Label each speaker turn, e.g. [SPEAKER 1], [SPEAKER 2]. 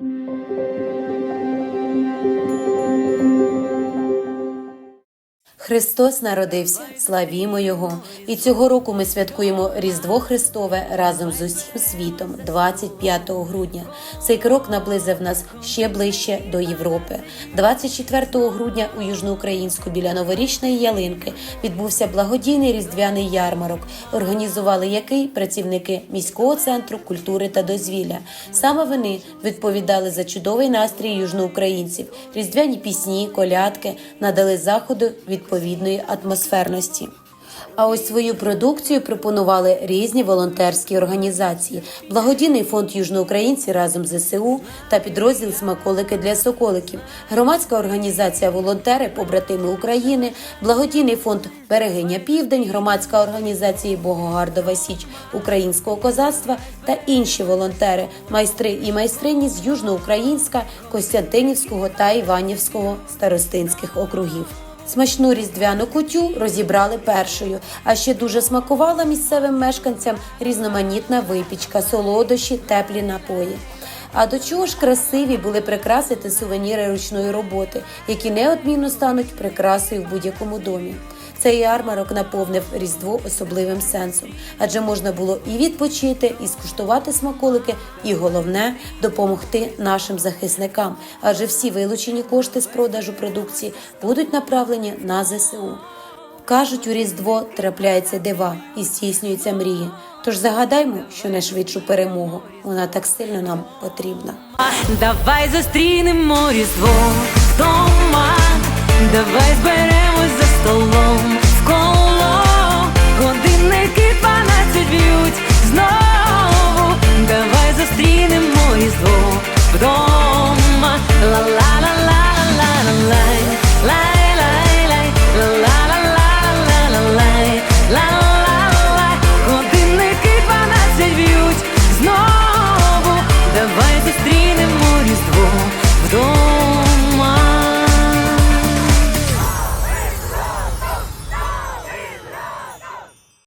[SPEAKER 1] Música Христос народився, славімо Його! І цього року ми святкуємо Різдво Христове разом з усім світом 25 грудня. Цей крок наблизив нас ще ближче до Європи. 24 грудня у Южноукраїнську біля новорічної ялинки відбувся благодійний різдвяний ярмарок, організували який працівники міського центру культури та дозвілля. Саме вони відповідали за чудовий настрій южноукраїнців, різдвяні пісні, колядки надали заходу відповідної атмосферності. А ось свою продукцію пропонували різні волонтерські організації, благодійний фонд Южноукраїнці разом з ЗСУ та підрозділ Смаколики для соколиків, громадська організація Волонтери Побратими України, благодійний фонд Берегиня Південь, громадська організація Богогардова Січ українського козацтва та інші волонтери, майстри і майстрині з Южноукраїнська, Костянтинівського та Іванівського старостинських округів. Смачну різдвяну кутю розібрали першою, а ще дуже смакувала місцевим мешканцям різноманітна випічка, солодощі, теплі напої. А до чого ж красиві були прикраси та сувеніри ручної роботи, які неодмінно стануть прикрасою в будь-якому домі. Цей ярмарок наповнив Різдво особливим сенсом, адже можна було і відпочити, і скуштувати смаколики, і головне допомогти нашим захисникам, адже всі вилучені кошти з продажу продукції будуть направлені на ЗСУ. Кажуть, у Різдво трапляються дива і здійснюються мрії. Тож загадаймо, що найшвидшу перемогу вона так сильно нам потрібна.
[SPEAKER 2] Давай зустрінемо різдво вдома, давай зберемось